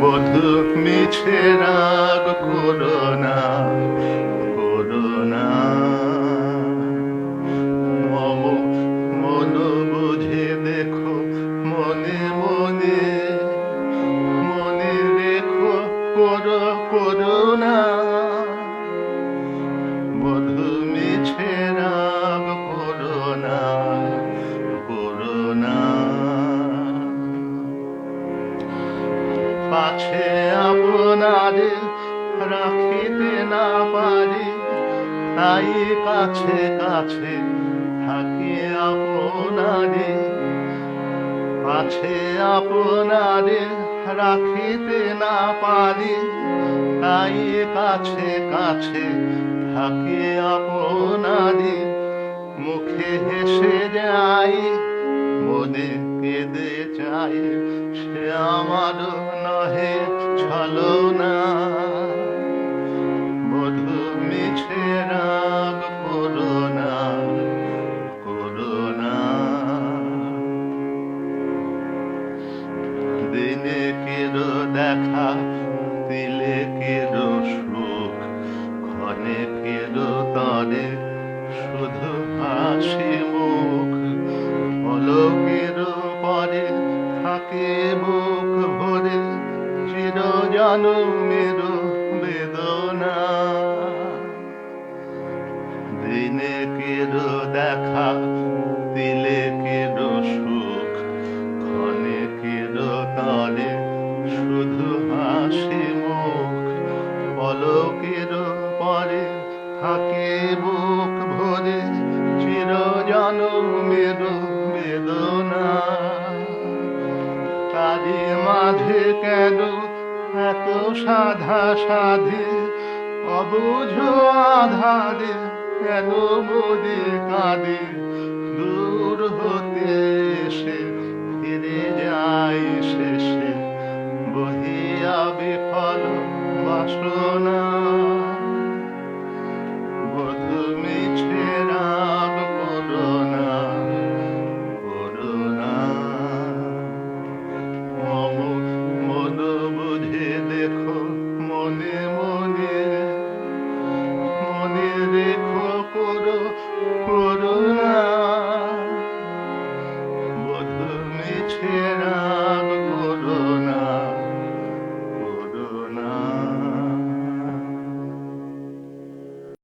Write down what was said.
বধু মিছে রাগ করোনা করোনা মম, মন বুঝে দেখো, মনে মনে মনে রেখো, করো করোনা বধু পাছে আপনারে রাখিতে না পারি, তাই কাছে কাছে থাকি আপনারে। পাছে আপনারে রাখিতে না পারি, তাই কাছে কাছে থাকি আপনারে। মুখে হেসে যাই, মনে কেঁদে চাই সে আমার ছলো না। মধু মিছে রাগ করোনা করোনা দিনে কেরো দেখা, দিলে কেরো সুখ, ক্ষণে কেরো তরে শুধু হাসি মুখ। পলকের পরে থাকে বুক ভরে। জনমের বেদনা। দিনে কেরো দেখা, দিলে কেরো সুখ। ক্ষণে কেরো তরে শুধু হাসি মুখ। পলকের পরে, থাকে বুক ভরে চির জনমের বেদনা। তারি মাঝে কেন এত সাধা সাধে, অবুঝ আধারে কেন বোধে কাঁদে? দূর হতে এসে, ফিরে যাই শেষে। বহিয়া বিফল বাসনা। too.